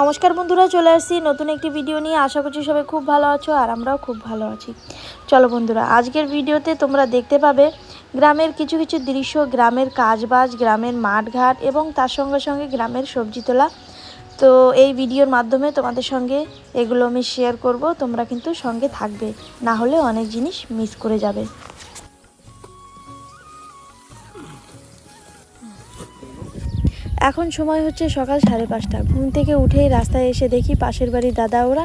নমস্কার বন্ধুরা, চলে আসছি নতুন একটি ভিডিও নিয়ে। আশা করছি সবাই খুব ভালো আছো আর আমরাও খুব ভালো আছি। চলো বন্ধুরা, আজকের ভিডিওতে তোমরা দেখতে পাবে গ্রামের কিছু কিছু দৃশ্য, গ্রামের কাজবাজ, গ্রামের মাঠঘাট এবং তার সঙ্গে সঙ্গে গ্রামের সবজি তোলা। তো এই ভিডিওর মাধ্যমে তোমাদের সঙ্গে এগুলো আমি শেয়ার করব, তোমরা কিন্তু সঙ্গে থাকবে। না হলে অনেক জিনিস মিস করে যাবে। এখন সময় হচ্ছে সকাল সাড়ে পাঁচটা। ঘুম থেকে উঠেই রাস্তায় এসে দেখি পাশের বাড়ির দাদা ওরা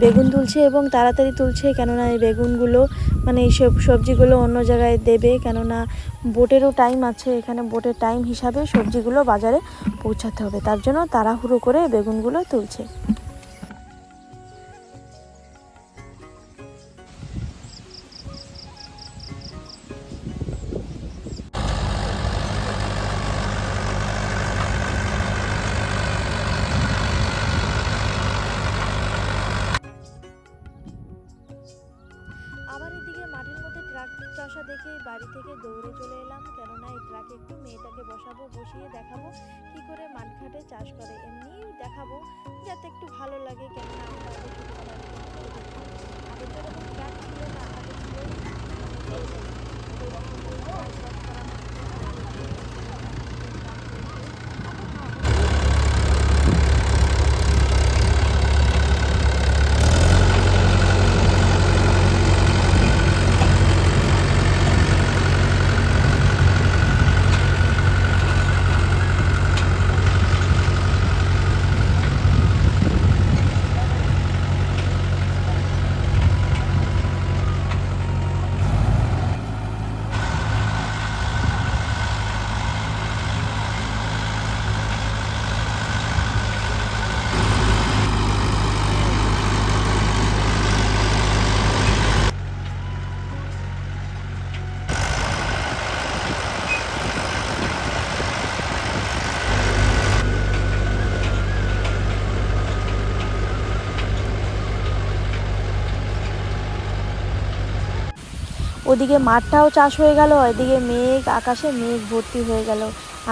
বেগুন তুলছে এবং তাড়াতাড়ি তুলছে, কেননা এই বেগুনগুলো মানে এই সব সবজিগুলো অন্য জায়গায় দেবে, কেননা বোটেরও টাইম আছে, এখানে বোটের টাইম হিসাবে সবজিগুলো বাজারে পৌঁছাতে হবে। তার জন্য তাড়াহুড়ো করে বেগুনগুলো তুলছে। ওদিকে মাঠটাও চাষ হয়ে গেল, এদিকে মেঘ, আকাশে মেঘ ভর্তি হয়ে গেল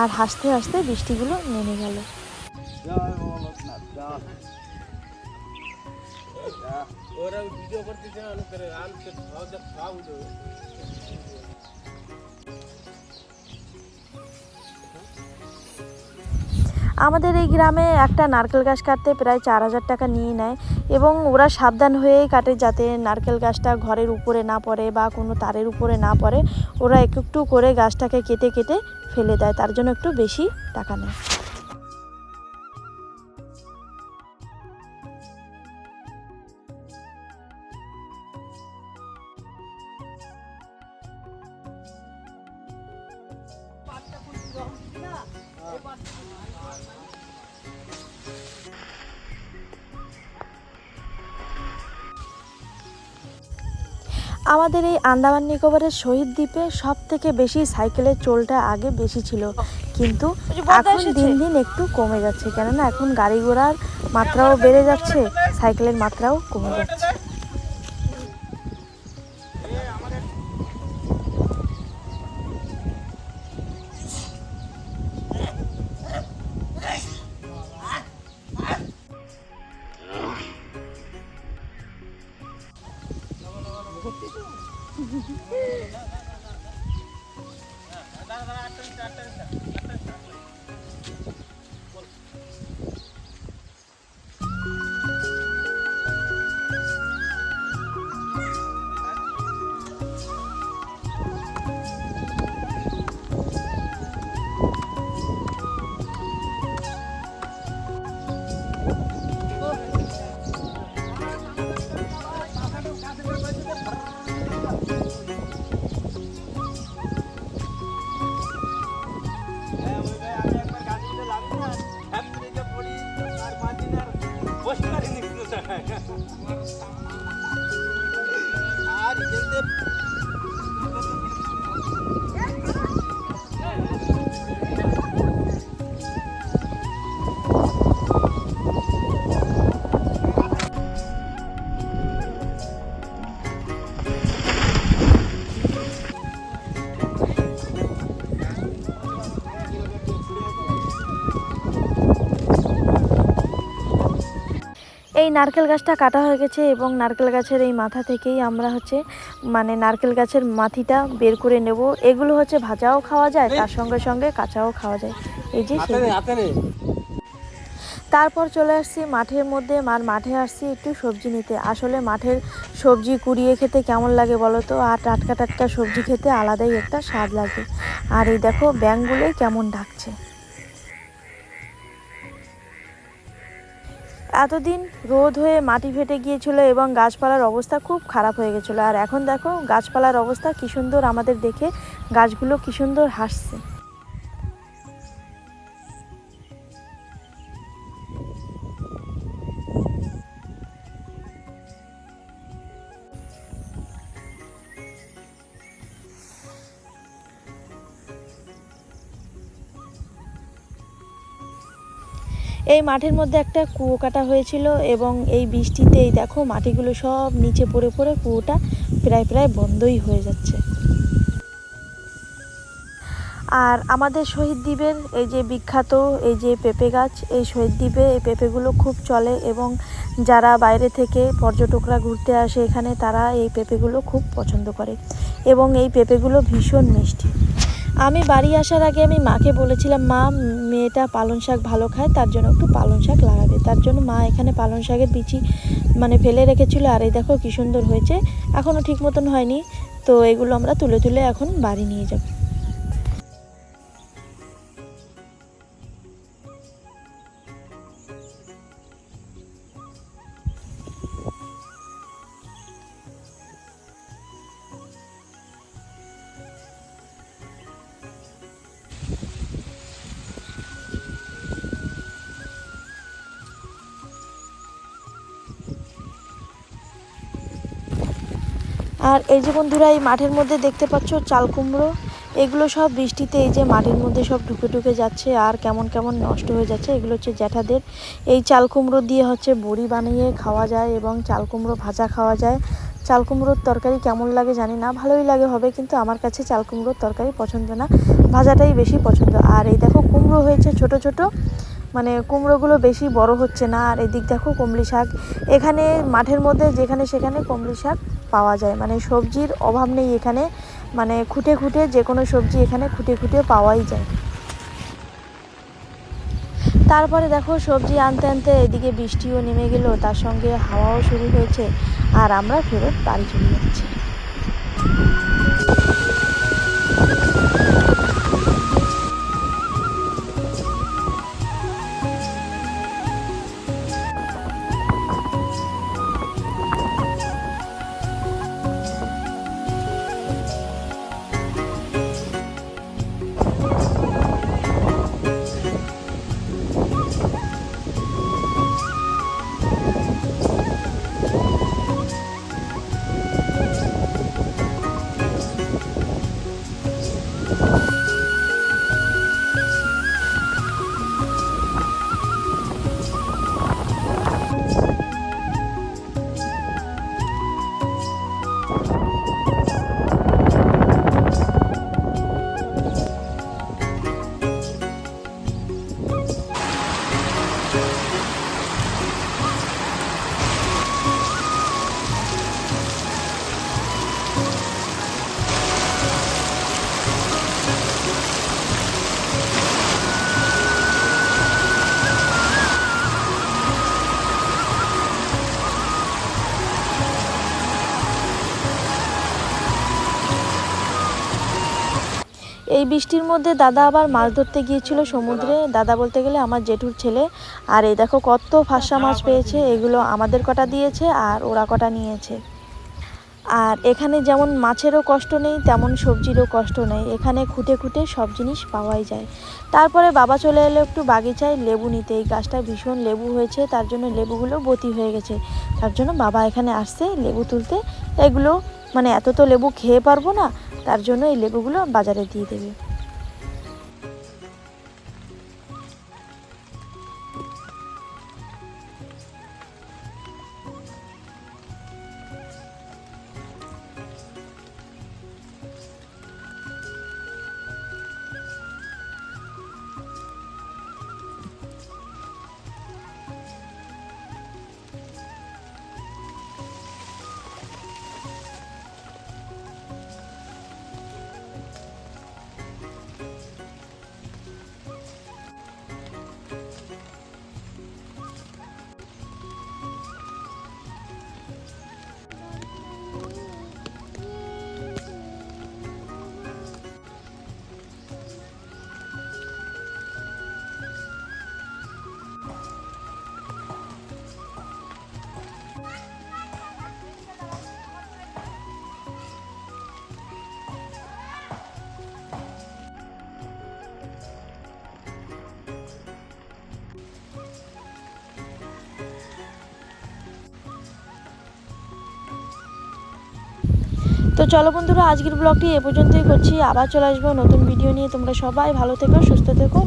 আর হাসতে হাসতে বৃষ্টিগুলো নেমে গেল। ওরা ভিডিও অনেক করে আমাদের এই গ্রামে একটা নারকেল গাছ কাটতে প্রায় চার হাজার টাকা নিয়ে নেয় এবং ওরা সাবধান হয়েই কাটে যাতে নারকেল গাছটা ঘরের উপরে না পড়ে বা কোনো তারের উপরে না পড়ে। ওরা একটু করে গাছটাকে কেটে কেটে ফেলে দেয়, তার জন্য একটু বেশি টাকা নেয়। আমাদের এই আন্দামান নিকোবরের শহীদ দ্বীপে সব থেকে বেশি সাইকেলের চোলটা আগে বেশি ছিল। কিন্তু এখন দিন দিন একটু কমে যাচ্ছে। কেননা এখন গাড়ি ঘোড়ার মাত্রাও বেড়ে যাচ্ছে সাইকেলের মাত্রাও কমে যাচ্ছে। होते আর খেলতে এই নারকেল গাছটা কাটা হয়ে গেছে এবং নারকেল গাছের এই মাথা থেকেই আমরা হচ্ছে মানে নারকেল গাছের মাথিটা বের করে নেব। এগুলো হচ্ছে ভাজাও খাওয়া যায় তার সঙ্গে সঙ্গে কাঁচাও খাওয়া যায়। এই যে তারপর চলে আসছি মাঠের মধ্যে আর মাঠে আসছি একটু সবজি নিতে। আসলে মাঠের সবজি কুড়িয়ে খেতে কেমন লাগে বলো তো? আর টাটকা টাটকা সবজি খেতে আলাদাই একটা স্বাদ লাগে। আর এই দেখো ব্যাঙগুলোই কেমন ডাকছে এতদিন রোদ হয়ে মাটি ফেটে গিয়েছিল এবং গাছপালার অবস্থা খুব খারাপ হয়ে গেছিল। আর এখন দেখো, গাছপালার অবস্থা কী সুন্দর আমাদের দেখে, গাছগুলো কী সুন্দর হাসছে। এই মাঠের মধ্যে একটা কুয়ো কাটা হয়েছিল এবং এই বৃষ্টিতেই দেখো মাটিগুলো সব নিচে পড়ে পড়ে কুয়োটা প্রায় প্রায় বন্ধই হয়ে যাচ্ছে। আর আমাদের শহীদ দ্বীপের এই যে বিখ্যাত এই যে পেঁপে গাছ, এই শহীদ দ্বীপে এই পেঁপেগুলো খুব চলে এবং যারা বাইরে থেকে পর্যটকরা ঘুরতে আসে এখানে তারা এই পেঁপেগুলো খুব পছন্দ করে এবং এই পেঁপেগুলো ভীষণ মিষ্টি। আমি বাড়ি আসার আগে আমি মাকে বলেছিলাম, মা, মেয়েটা পালং শাক ভালো খায়, তার জন্য একটু পালং শাক লাগাবে তার জন্য মা এখানে পালং শাকের বিচি মানে ফেলে রেখেছিল, আর এই দেখো কী সুন্দর হয়েছে। এখনও ঠিক মতন হয়নি, তো এগুলো আমরা তুলে তুলে এখন বাড়ি নিয়ে যাব। আর এই যে বন্ধুরা, এই মাঠের মধ্যে দেখতে পাচ্ছ চাল কুমড়ো। এগুলো সব বৃষ্টিতে এই যে মাটির মধ্যে সব ঢুকে ঢুকে যাচ্ছে আর কেমন কেমন নষ্ট হয়ে যাচ্ছে। এগুলো হচ্ছে জ্যাঠাদের। এই চাল কুমড়ো দিয়ে হচ্ছে বড়ি বানিয়ে খাওয়া যায় এবং চাল কুমড়ো ভাজা খাওয়া যায়। চাল কুমড়োর তরকারি কেমন লাগে জানি না, ভালোই লাগে হবে কিন্তু আমার কাছে চাল কুমড়োর তরকারি পছন্দ না, ভাজাটাই বেশি পছন্দ। আর এই দেখো কুমড়ো হয়েছে ছোট ছোট মানে কুমড়োগুলো বেশি বড় হচ্ছে না। আর এদিক দেখো কমলি শাক। এখানে মাঠের মধ্যে যেখানে সেখানে কমলি শাক। পাওয়া যায়। মানে সবজির অভাব নেই এখানে। মানে খুঁটে খুঁটে যে কোনো সবজি এখানে খুঁটে খুঁটে পাওয়াই যায়। তারপরে দেখো সবজি আনতে আনতে এদিকে বৃষ্টিও নেমে গেল, তার সঙ্গে হাওয়াও শুরু হয়েছে, আর আমরা ফেরত বাড়ি চলে যাচ্ছি। এই বৃষ্টির মধ্যে দাদা আবার মাছ ধরতে গিয়েছিল সমুদ্রে। দাদা বলতে গেলে আমার জেঠুর ছেলে। আর এই দেখো কত ফাঁসা মাছ পেয়েছে, এগুলো আমাদের কটা দিয়েছে আর ওরা কটা নিয়েছে। আর এখানে যেমন মাছেরও কষ্ট নেই, তেমন সবজিরও কষ্ট নেই। এখানে খুঁটে খুঁটে সব জিনিস পাওয়াই যায়। তারপরে বাবা চলে এলো একটু বাগিচায় লেবু নিতে। এই গাছটা ভীষণ লেবু হয়েছে, তার জন্য লেবুগুলো বতি হয়ে গেছে। তার জন্য বাবা এখানে আসছে লেবু তুলতে। এগুলো মানে এত তো লেবু খেয়ে পারব না তার জন্য এই লেবুগুলো বাজারে দিয়ে দেবে। চলো বন্ধুরা, আজকের ব্লগটি এ পর্যন্তই করছি। আবার চলে আসব নতুন ভিডিও নিয়ে। তোমরা সবাই ভালো থেকো, সুস্থ থেকো।